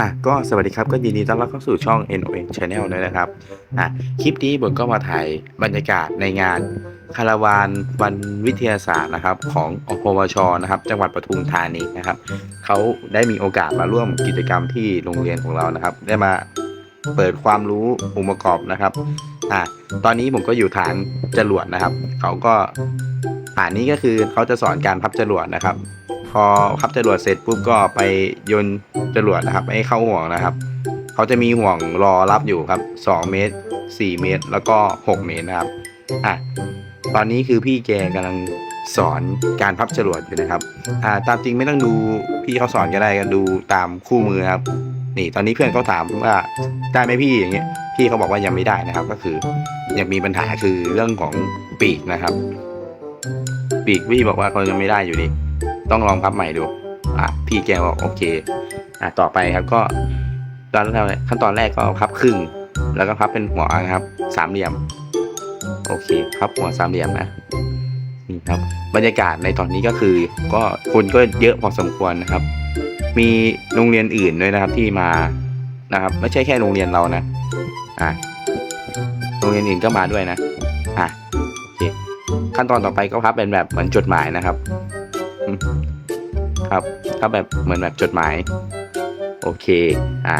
อะก็สวัสดีครับก็ยินดีต้อนรับเข้าสู่ช่อง NON Channel ด้วยนะครับอะคลิปนี้ผมก็มาถ่ายบรรยากาศในงานคาราวานวันวิทยาศาสตร์นะครับ ของอพวชนะครับ จังหวัดปทุมธานีนะครับเขาได้มีโอกาสมาร่วมกิจกรรมที่โรงเรียนของเรานะครับ ได้มาเปิดความรู้องค์ประกอบนะครับอะตอนนี้ผมก็อยู่ฐานจรวดนะครับเขาก็ฐานนี้ก็คือเขาจะสอนการพับจรวดนะครับ พอพับจรวดเสร็จปุ๊บก็ไปโยนจรวดนะครับให้เข้าห่วงนะครับ เขาจะมีห่วงรอรับอยู่ครับ 2 เมตร 4 เมตร แล้วก็ 6 เมตรนะครับอะตอนนี้คือพี่แกกำลังสอนการพับจรวดอยู่นะครับอ่าตามจริงไม่ต้องดูพี่เขาสอนก็ได้ก็ดูตามคู่มือครับนี่ตอนนี้เพื่อนเขาถามว่าได้ไหมพี่อย่างเงี้ยพี่เขาบอกว่ายังไม่ได้นะครับ ก็คือยังมีปัญหาคือเรื่องของปีกนะครับ ปีกพี่บอกว่าเขายังไม่ได้อยู่ดี ต้องลองพับใหม่ดูอะพี่แกบอกโอเคอะต่อไปครับก็ตอนแรกขั้นตอนแรกก็พับครึ่ง แล้วก็พับเป็นหัวนะครับสามเหลี่ยม โอเคพับหัวสามเหลี่ยมนะนี่ครับบรรยากาศในตอนนี้ก็คือ ก็คนก็เยอะพอสมควรนะครับ มีโรงเรียนอื่นด้วยนะครับที่มานะครับ ไม่ใช่แค่โรงเรียนเรานะอะโรงเรียนอื่นก็มาด้วยนะอะโอเคขั้นตอนต่อไปก็พับเป็นแบบเหมือนจดหมายนะครับ ครับถ้าแบบเหมือนแบบจดหมาย โอเคอะ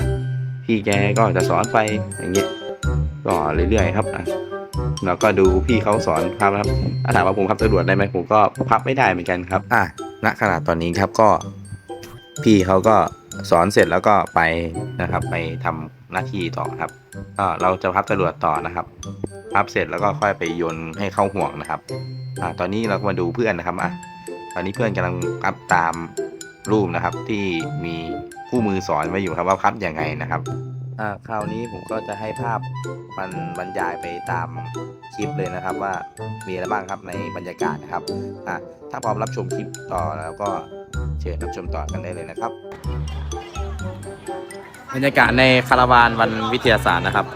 พี่แกก็จะสอนไปอย่างเงี้ยก็เรื่อยๆครับอะเราก็ดูพี่เขาสอนครับครับถามว่าผมพับสะดวกได้ไหมผมก็พับไม่ได้เหมือนกันครับ อะณขณะตอนนี้ครับก็ พี่เขาก็สอนเสร็จแล้วก็ไปนะครับ ไปทำหน้าที่ต่อครับก็เราจะพับจรวดต่อนะครับ พับเสร็จแล้วก็ค่อยไปโยนให้เข้าห่วงนะครับ อ่าตอนนี้เราก็มาดูเพื่อนนะครับอะ ตอนนี้เพื่อนกำลังอัพตามรูปนะครับ ที่มีคู่มือสอนไว้อยู่ครับว่าพับยังไงนะครับอ่าคราวนี้ผมก็จะให้ภาพมันบรรยายไปตามคลิปเลยนะครับ ว่ามีอะไรบ้างครับในบรรยากาศนะครับอะถ้าพร้อมรับชมคลิปต่อแล้วก็เชิญรับชมต่อกันได้เลยนะครับ บรรยากาศในคาราวานวันวิทยาศาสตร์นะครับ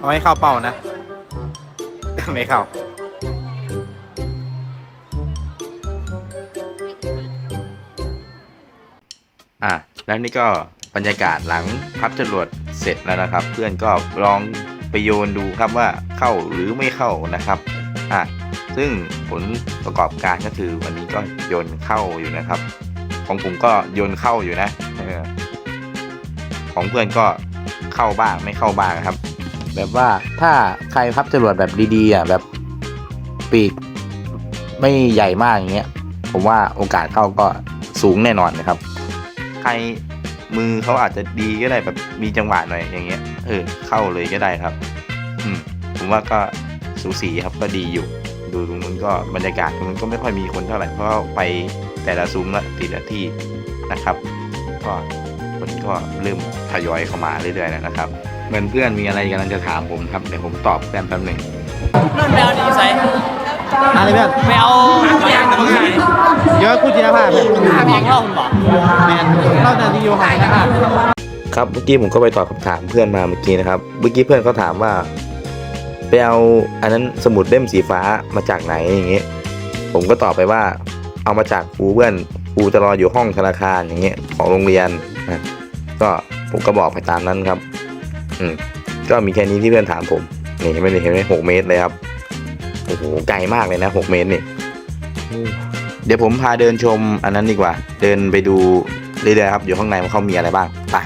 เอาให้เข้าเป้านะ ไม่เข้า อะ แล้วนี่ก็บรรยากาศหลังพับจรวด เสร็จแล้วนะครับ เพื่อนก็ลองไปโยนดูครับว่าเข้าหรือไม่เข้านะครับอะซึ่งผลประกอบการก็คือวันนี้ก็โยนเข้าอยู่นะครับ ของผมก็โยนเข้าอยู่นะของเพื่อนก็เข้าบ้างไม่เข้าบ้างครับ แบบว่าถ้าใครพับจรวดแบบดีๆอะแบบปีกไม่ใหญ่มากอย่างเงี้ย ผมว่าโอกาสเข้าก็สูงแน่นอนนะครับ ใคร มือเขาอาจจะดีก็ได้แบบมีจังหวะหน่อยอย่างเงี้ยเออเข้าเลยก็ได้ครับ อืมผมว่าก็สูสีครับก็ดีอยู่ ดูตรงนู้นก็บรรยากาศตรงนู้นก็ไม่ค่อยมีคนเท่าไหร่เพราะไปแต่ละซุ้มละทีละที่นะครับ ก็คนก็เริ่มทยอยเข้ามาเรื่อยๆแล้วนะครับเหมือนเพื่อนมีอะไรกำลังจะถามผมครับเดี๋ยวผมตอบแป๊บหนึ่งนั่นไปเอาดีใส่ อะไรเพื่อนไปเอาตัวอย่างกับมึงไงเดี๋ยวกูจิรภาพเพื่อนห้าเพียงเล่าคุณบอกแมนเล่าแต่ที่อยู่หายนะครับครับเมื่อกี้ผมก็ไปตอบคำถามเพื่อนมาเมื่อกี้นะครับ เมื่อกี้เพื่อนเขาถามว่าไปเอาอันนั้นสมุดเล่มสีฟ้ามาจากไหนอย่างเงี้ยผมก็ตอบไปว่า เอามาจากครูเพื่อนครูจะรออยู่ห้องธนาคารอย่างเงี้ยของโรงเรียนนะก็ผมก็บอกไปตามนั้นครับ อืมก็มีแค่นี้ที่เพื่อนถามผมนี่เห็นไหมนี่เห็นไหมหกเมตรเลยครับ โอ้โหไกลมากเลยนะหกเมตรนี่อืมเดี๋ยวผมพาเดินชมอันนั้นดีกว่า เดินไปดูเรื่อยๆครับ อยู่ข้างในว่าเขามีอะไรบ้างไป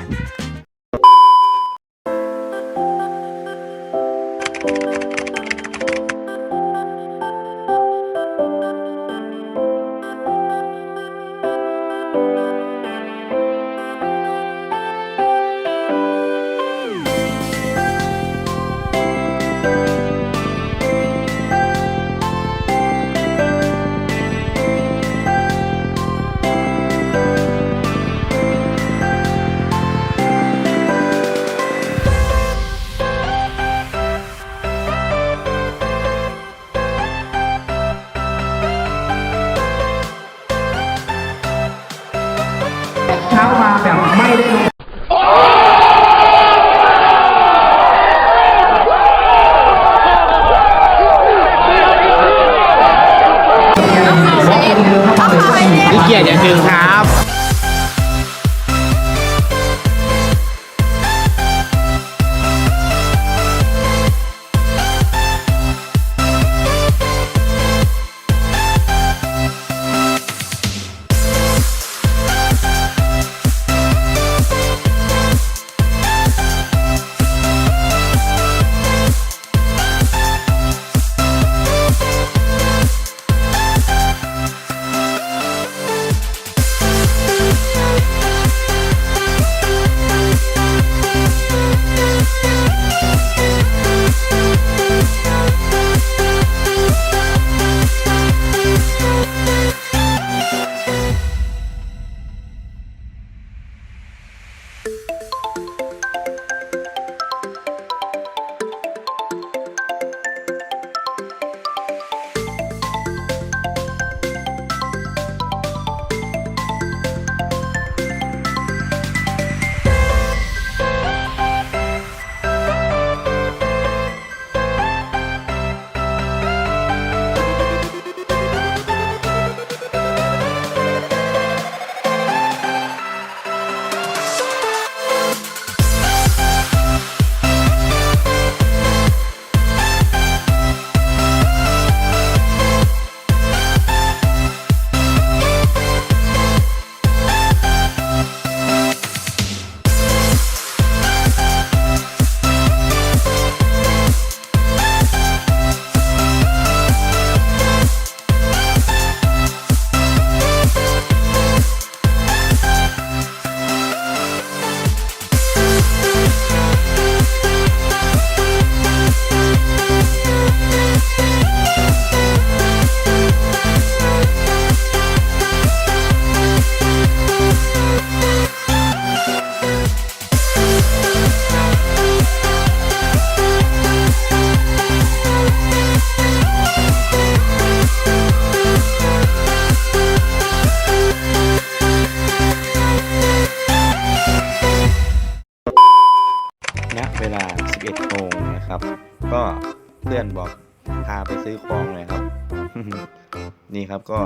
นี่ครับก็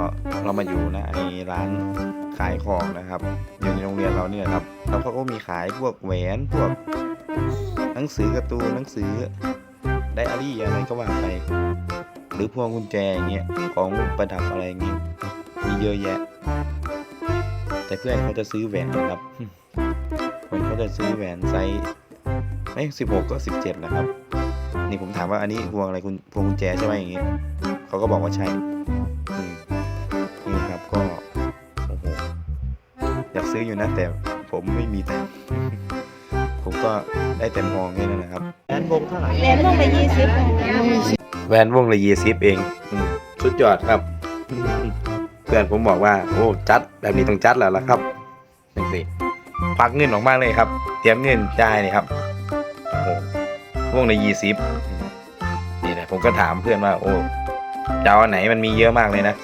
เรามาอยู่นะไอ้ร้านขายของนะครับ อยู่ในโรงเรียนเราเนี่ยครับแล้วเขาก็มีขายพวกแหวนพวกหนังสือการ์ตูนหนังสือไดอารี่อะไรก็ว่าไปหรือพวงกุญแจอย่างเงี้ยของประดับอะไรอย่างเงี้ยมีเยอะแยะ แต่เพื่อนเขาจะซื้อแหวนนะครับเพื่อนเขาจะซื้อแหวนไซส์ไม่สิบหกก็สิบเจ็ดนะครับ นี่ผมถามว่าอันนี้พวงอะไรคุณพวงกุญแจใช่ไหมอย่างเงี้ย เขาก็บอกว่าใช่อืมนี่ครับก็โอ้โหอยากซื้ออยู่นะแต่ผมไม่มีตังค์ผมก็ได้แต่มองแค่นั้นนะครับแอนวงเท่าไหร่เรียนลงไปยี่สิบแวนวงละยีซิปเองอืมสุดยอดครับ เพื่อนผมบอกว่า โอ้จัดแบบนี้ต้องจัดแล้วล่ะครับนี่สิควักเงินออกมาเลยครับ เตรียมเงินจ่ายนี่ครับโอ้โหวงละยีซิปนี่แหละผมก็ถามเพื่อนว่า โอ้ จะเอาอันไหนมันมีเยอะมากเลยนะ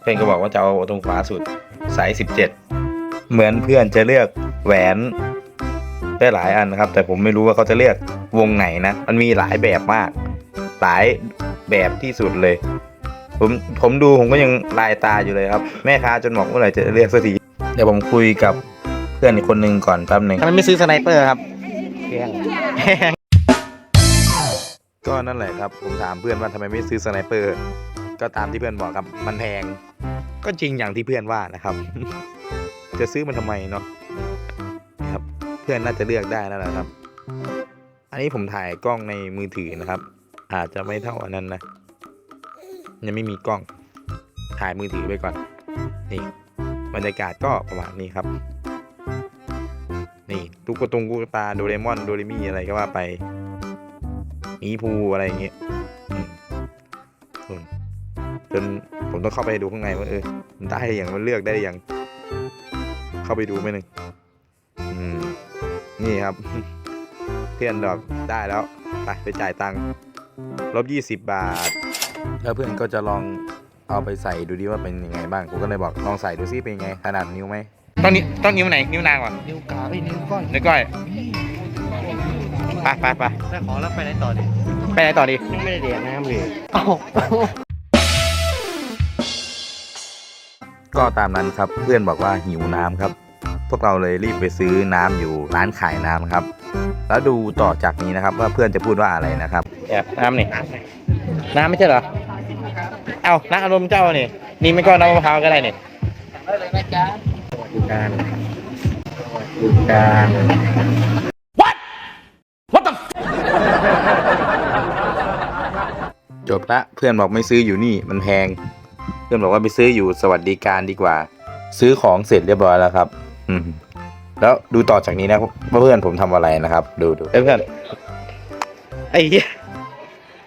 เพื่อนก็บอกว่าจะเอาตรงขวาสุดสายสิบเจ็ดเหมือนเพื่อนจะเลือกแหวนได้หลายอันนะครับ แต่ผมไม่รู้ว่าเขาจะเลือกวงไหนนะ มันมีหลายแบบมาก หลายแบบที่สุดเลย ผมผมดูผมก็ยังลายตาอยู่เลยครับ แม่ค้าจนบอกเมื่อไหร่จะเรียกสักทีเดี๋ยวผมคุยกับเพื่อนอีกคนหนึ่งก่อนแป๊บหนึ่งทำไมไม่ซื้อสไนเปอร์ครับแพง ก็นั่นแหละครับ ผมถามเพื่อนว่าทำไมไม่ซื้อสไนเปอร์ ก็ตามที่เพื่อนบอกครับ มันแพง ก็จริงอย่างที่เพื่อนว่านะครับ จะซื้อมันทำไมเนาะครับ เพื่อนน่าจะเลือกได้แล้วนะครับ อันนี้ผมถ่ายกล้องในมือถือนะครับ อาจจะไม่เท่าอันนั้นนะ ยังไม่มีกล้อง ถ่ายมือถือไปก่อน นี่บรรยากาศก็ประมาณนี้ครับ นี่ตุ๊กตงตุ๊กตาโดเรมอน โดเรมี่อะไรก็ว่าไป มีภูอะไรอย่างเงี้ยอืมอืมจนผมต้องเข้าไปดูข้างในว่าเออมันได้อย่างมันเลือกได้อย่าง เข้าไปดูไหมหนึ่งอืมนี่ครับ เพื่อนดอกได้แล้ว ไปไปจ่ายตังค์ลบยี่สิบบาท แล้วเพื่อนก็จะลองเอาไปใส่ดูดิว่าเป็นยังไงบ้างผมก็เลยบอกลองใส่ดูซิเป็นยังไงขนาดนิ้วไหมต้องนิ้วต้องนิ้วไหนนิ้วนางก่อนนิ้วกาไอ้ยนิ้วก้อยนิ้วก้อย ไปไปไปได้ของแล้วไปไหนต่อดิไปไหนต่อดียังไม่ได้เดียน้ำเลยก็ตามนั้นครับเพื่อนบอกว่าหิวน้ำครับ พวกเราเลยรีบไปซื้อน้ำอยู่ร้านขายน้ำครับ แล้วดูต่อจากนี้นะครับ ว่าเพื่อนจะพูดว่าอะไรนะครับแอบน้ำนี่น้ำไม่ใช่เหรอเอาน้ำอารมณ์เจ้านี่นี่ไม่ก็น้ำมะพร้าวก็ได้นี่ดูการดูการ จบละเพื่อนบอกไม่ซื้ออยู่นี่มันแพง เพื่อนบอกว่าไปซื้ออยู่สวัสดิการดีกว่า ซื้อของเสร็จเรียบร้อยแล้วครับ อืมแล้วดูต่อจากนี้นะว่าเพื่อนผมทำอะไรนะครับ ดูดูเอ้ยเพื่อนไอ้เหี้ย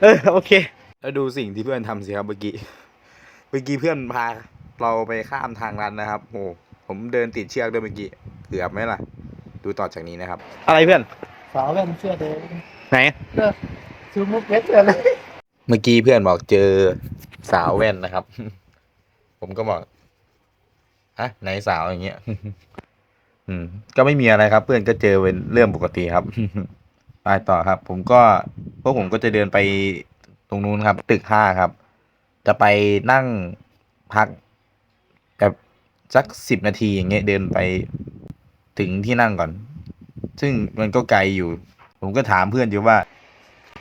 เออโอเค แล้วดูสิ่งที่เพื่อนทำสิครับเมื่อกี้เมื่อกี้เพื่อนพาเราไปข้ามทางลันนะครับโอ้ผมเดินติดเชือกด้วยเมื่อกี้เกือบไหมล่ะ ดูต่อจากนี้นะครับ อะไรเพื่อนสาวแว่นเชื่อเดิน ไหนซูมุกเม็ดเลยเมื่อกี้เพื่อนบอกเจอสาวแว่นนะครับ ผมก็บอกอะไหนสาวอย่างเงี้ย อืม ก็ไม่มีอะไรครับ เพื่อนก็เจอเป็นเรื่องปกติครับไปต่อครับ ผมก็พวกผมก็จะเดินไปตรงนู้นครับ ตึกห้าครับ จะไปนั่งพักแบบสักสิบนาทีอย่างเงี้ยเดินไปถึงที่นั่งก่อน ซึ่งมันก็ไกลอยู่ ผมก็ถามเพื่อนอยู่ว่า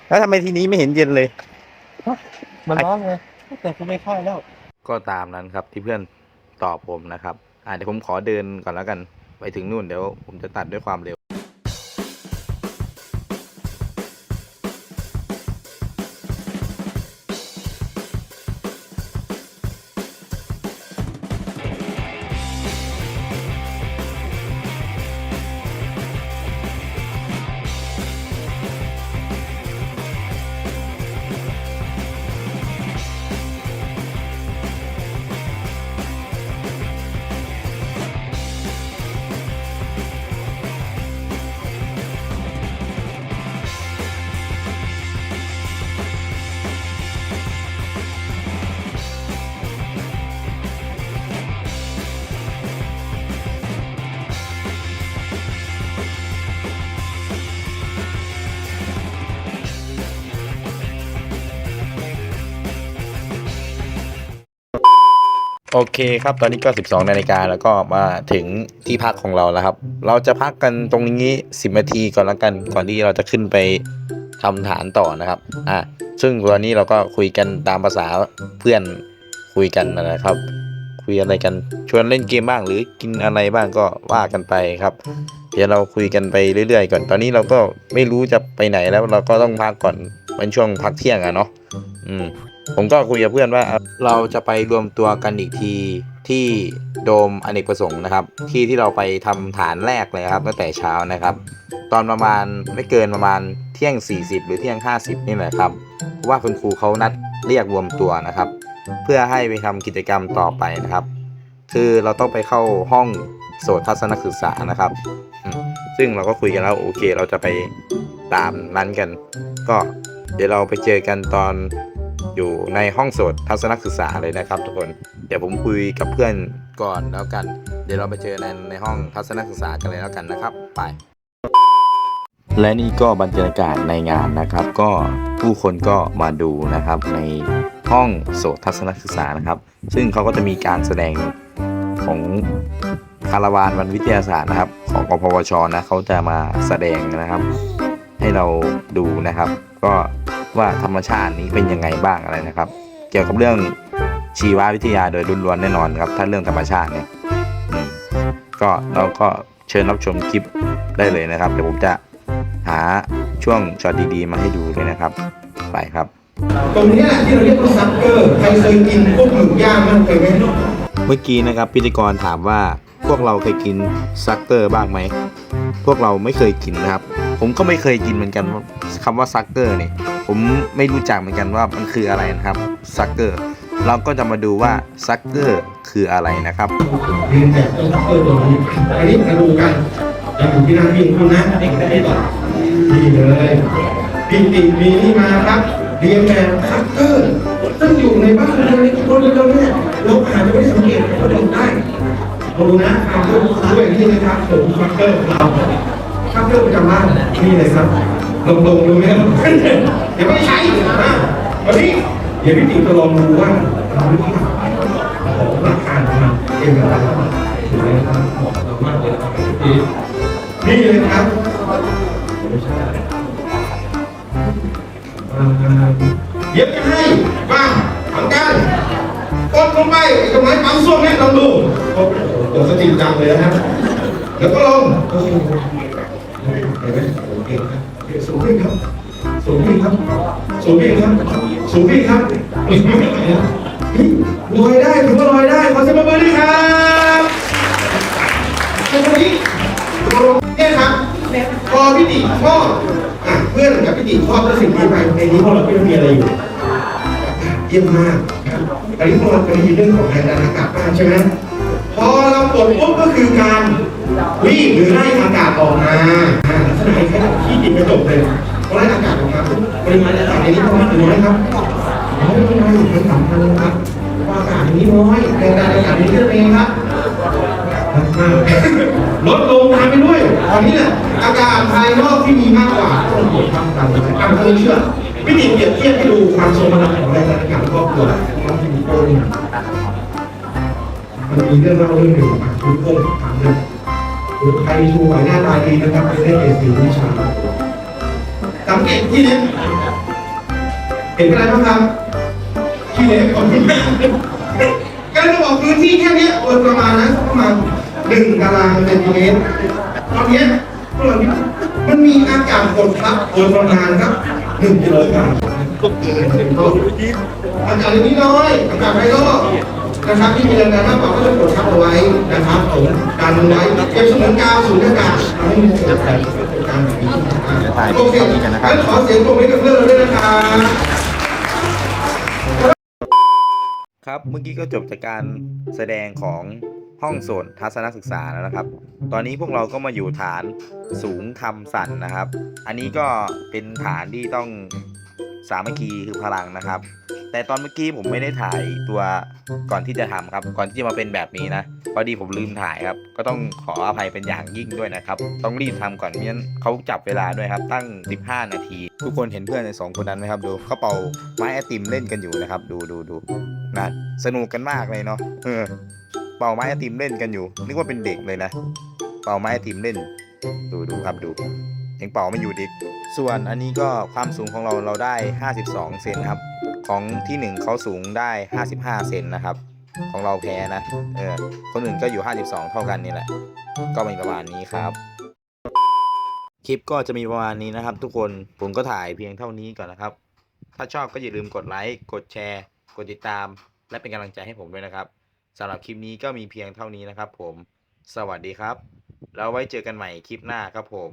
แล้วทำไมทีนี้ไม่เห็นเย็นเลย มันร้อนไงแต่กูไม่ค่อยแล้ว ก็ตามนั้นครับที่เพื่อนตอบผมนะครับอ่าเดี๋ยวผมขอเดินก่อนแล้วกัน ไปถึงนู่นเดี๋ยวผมจะตัดด้วยความเร็ว โอเคครับ ตอนนี้ก็ 12นาฬิกาแล้วก็มาถึงที่พักของเราแล้วครับ เราจะพักกันตรงนี้ 10นาทีก่อนและกัน ก่อนที่เราจะขึ้นไปทำฐานต่อนะครับ อะ ซึ่งตอนนี้เราก็คุยกันตามภาษาเพื่อนคุยกันนะครับ คุยอะไรกัน ชวนเล่นเกมบ้างหรือกินอะไรบ้างก็ว่ากันไปครับ เดี๋ยวเราคุยกันไปเรื่อยๆ ก่อน ตอนนี้เราก็ไม่รู้จะไปไหนแล้ว เราก็ต้องพักก่อน เป็นช่วงพักเที่ยงอะเนาะ อืม ผมก็คุยกับเพื่อนว่าเราจะไปรวมตัวกันอีกทีที่โดมอเนกประสงค์นะครับ ที่ที่เราไปทำฐานแรกเลยครับตั้งแต่เช้านะครับ ตอนประมาณไม่เกินประมาณเที่ยง 40 หรือเที่ยง 50 นี่แหละครับเพราะว่าคุณครูเขานัดเรียกรวมตัวนะครับ เพื่อให้ไปทำกิจกรรมต่อไปนะครับ คือเราต้องไปเข้าห้องโสตทัศนศึกษานะครับ ซึ่งเราก็คุยกันแล้วโอเค เราจะไปตามนั้นกัน ก็เดี๋ยวเราไปเจอกันตอน อยู่ในห้องสตทัศนศึกษาเลยนะครับ ทุกคน เดี๋ยวผมคุยกับเพื่อนก่อนแล้วกัน เดี๋ยวเราไปเจอในในห้องทัศนศึกษากันเลยแล้วกันนะครับ ไป และนี่ก็บรรยากาศในงานนะครับ ก็ผู้คนก็มาดูนะครับในห้องโสตทัศนศึกษานะครับ ซึ่งเขาก็จะมีการแสดงของคาราวานวันวิทยาศาสตร์นะครับ ของกพวชนะเขาจะมาแสดงนะครับ ให้เราดูนะครับ ก็ ว่าธรรมชาตินี้เป็นยังไงบ้างอะไรนะครับ เกี่ยวกับเรื่องชีววิทยาโดยล้วนๆแน่นอนครับ ถ้าเรื่องธรรมชาติเนี่ยอืมก็เราก็เชิญรับชมคลิปได้เลยนะครับเดี๋ยวผมจะหาช่วงช็อตดีๆ มาให้ดูเลยนะครับไปครับ ตรงเนี้ยที่เราเรียกว่าซักเกอร์ใครเคยกินพวกหมึกย่างมั้งเคยไหมเมื่อกี้นะครับพิธีกรถามว่าพ วกเราเคยกินซักเกอร์บ้างไหม พวกเราไม่เคยกินนะครับ ผมก็ไม่เคยกินเหมือนกันคำว่าซักเกอร์เนี่ย ผมไม่รู้จักเหมือนกันว่ามันคืออะไรนะครับซักเกอร์ เราก็จะมาดูว่าซักเกอร์คืออะไรนะครับเรียนแบบซักเกอร์ตัวนี้อันนี้มาดูกันจะอยู่ที่น้าที่งคุณนะอันนี้ได้ต่อนี่เลยพี่ติมีนี่มาครับเรียนแบบซักเกอร์ซึ่งอยู่ในบ้านเราในคนเราเนี่ยเราอาจจะไม่ได้สังเกตว่าเราได้ ดูนะฟังด้วยด้วยนี่นะครับผมฟังเกอร์ของเราฟังเกอร์ประจำบ้านนี่เลยครับลงลงดูไหมครับเดี๋ยวไม่ใช่นะวันนี้เดี๋ยวพี่ติ๋วจะลองดูว่าเราวิธีของหลักกามันเป็นอย่างไรถูกไหมครับเหมาะเรามากเลยนะครับพี่นี่เลยครับเย็บจะให้บ้างทำกันกดลงไปไอ้ตรงไหนปั๊มส้วมเนี่ยลองดู โอ้โหตัวสติจังเลยนะครับแล้วก็ลงโอ้โหเห็นไหมโอเคครับสูงขึ้นครับ สูงขึ้นครับ สูงขึ้นครับ สูงขึ้นครับเฮ้ยลอยได้ถือว่าลอยได้ขอเสียงปรบมือด้วยครับตรงนี้ตรงเนี่ยครับพอพี่ติชอบอะเพื่อนกับพี่ติชอบแล้วสิ่งที่ไปในนี้พวกเราก็มีอะไรอยู่เยี่ยมมากครับอันนี้พวกเราจะมีเรื่องของแรงดันอากาศบ้างใช่ไหม พอเรากดปุ๊บก็คือการวิ่งหรือไล่อากาศออกมาลักษณะคล้ายๆที่ติดกระจกเลยพอไล่อากาศออกมาปุ๊บปริมาณอากาศในนี้ประมาณน้อยครับน้อยไม่น้อยมันสำคัญนครับเพราะอากาศนี้น้อยแรงดันอากาศนี้เท่านั้นเองครับลดลงตามไปด้วยตอนนี้เนี่ยอากาศภายนอกที่มีมากกว่าต้องตรวจทำตามเลยอะไม่ต้องเชื่อพี่ติ๋มเปรียบเทียบให้ดูความทรงพลังของแรงดันอากาศรอบตัวน้องทีมีโป้เนี่ย มันมีเรื่องเล่าเรื่องหนึ่งอะคุณโป้ถามเลยใครชูไหวหน้าตาดีนะครับไปได้เอสีวิชาสังเกตที่เนี้ยเห็นอะไรบ้างครับที่เนี้ยของคุณแม่การจะบอกพื้นที่แค่เนี้ยโดยประมาณนะประมาณหนึ่งตารางเซนติเมตรตอนเนี้ยพวกเราเนี่ยมันมีอากาศกดทับโดยประมาณครับหนึ่งกิโลกรัมก็เกินเต็มต้นอากาศนนี้น้อยอากาศภายนอก นะครับที่มีแรงดันมากกว่าก็จะกดทับเอาไว้นะครับผมการไว้เก็บเสมือนกาวสูญอากาศทำให้มันเกิดการการแบบนี้โอเคงั้นขอเสียงปรบมือกับเพื่อนเราด้วยนะครับครับเมื่อกี้ก็จบจากการแสดงของห้องโซนทัศนศึกษาแล้วนะครับ ตอนนี้พวกเราก็มาอยู่ฐานสูงทำสั่นนะครับ อันนี้ก็เป็นฐานที่ต้อง สามัคคีคือพลังนะครับ แต่ตอนเมื่อกี้ผมไม่ได้ถ่ายตัวก่อนที่จะทำครับ ก่อนที่จะมาเป็นแบบนี้นะพอดีผมลืมถ่ายครับ ก็ต้องขออภัยเป็นอย่างยิ่งด้วยนะครับ ต้องรีบทำก่อนไม่งั้นเขาจับเวลาด้วยครับ ตั้ง 15 นาที ทุกคนเห็นเพื่อนในสองคนนั้นไหมครับ ดูเขาเป่าไม้ไอติมเล่นกันอยู่นะครับ ดูดูดูนะสนุกกันมากเลยเนาะเออเป่าไม้ไอติมเล่นกันอยู่นึกว่าเป็นเด็กเลยนะ เป่าไม้ไอติมเล่น ดูดูครับดู ยังเป่าไม่อยู่ดิส่วนอันนี้ก็ความสูงของเราเราได้ 52 เซนครับ ของที่หนึ่งเขาสูงได้ 55 เซนนะครับ ของเราแพ้นะ เออ คนอื่นก็อยู่ 52 เท่ากันนี่แหละ ก็มีประมาณนี้ครับ คลิปก็จะมีประมาณนี้นะครับ ทุกคน ผมก็ถ่ายเพียงเท่านี้ก่อนนะครับ ถ้าชอบก็อย่าลืมกดไลค์ กดแชร์ กดติดตาม และเป็นกำลังใจให้ผมด้วยนะครับสำหรับคลิปนี้ก็มีเพียงเท่านี้นะครับผม สวัสดีครับ แล้วไว้เจอกันใหม่คลิปหน้าครับผม